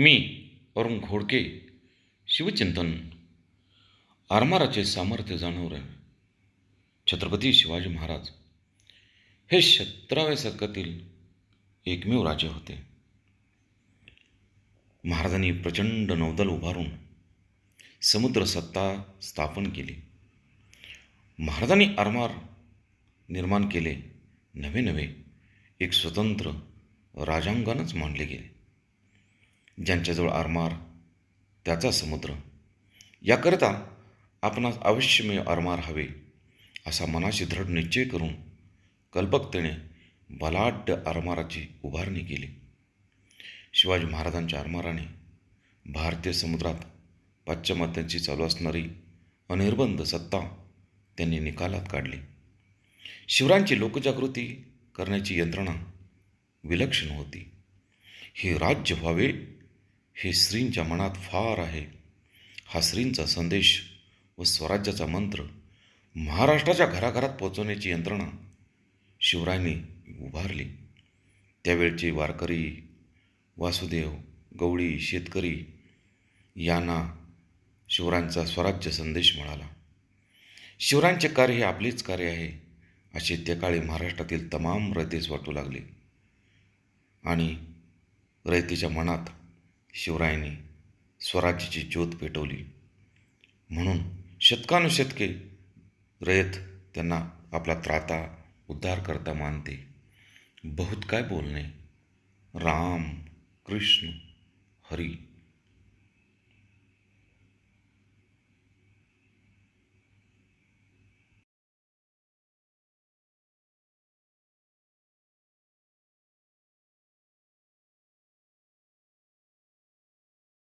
मी अरुण घोडके शिवचिंतन आरमाराचे सामर्थ्य जाणवरे छत्रपती शिवाजी महाराज हे सतराव्या शतकातील एकमेव राजे होते. महाराजांनी प्रचंड नौदल उभारून समुद्र सत्ता स्थापन केली. महाराजांनी आरमार निर्माण केले. नवे नवे एक स्वतंत्र राजांगणच मानले गेले. ज्यांच्याजवळ आरमार त्याचा समुद्र. याकरता आपणास अवश्यमेव आरमार हवे असा मनाशी दृढ निश्चय करून कल्पकतेने बलाढ्य आरमाराची उभारणी केली. शिवाजी महाराजांच्या आरमाराने भारतीय समुद्रात पाश्चिमात्यांची चालू असणारी अनिर्बंध सत्ता त्यांनी निकालात काढली. शिवरायांची लोकजागृती करण्याची यंत्रणा विलक्षण होती. हे राज्य व्हावे हे श्रींच्या मनात फार आहे. हा श्रींचा संदेश व स्वराज्याचा मंत्र महाराष्ट्राच्या घराघरात पोचवण्याची यंत्रणा शिवरायांनी उभारली. त्यावेळचे वारकरी वासुदेव गवळी शेतकरी यांना शिवरायांचा स्वराज्य संदेश मिळाला. शिवरायांचे कार्य हे आपलेच कार्य आहे असे त्या काळी महाराष्ट्रातील तमाम रयतेस वाटू लागले. आणि रयतेच्या मनात शिवरायांनी स्वराज्याची ज्योत पेटवली. म्हणून शतकानुशतके रयत त्यांना आपला त्राता उद्धार करता मानते. बहुत काय बोलणे? राम कृष्ण हरी.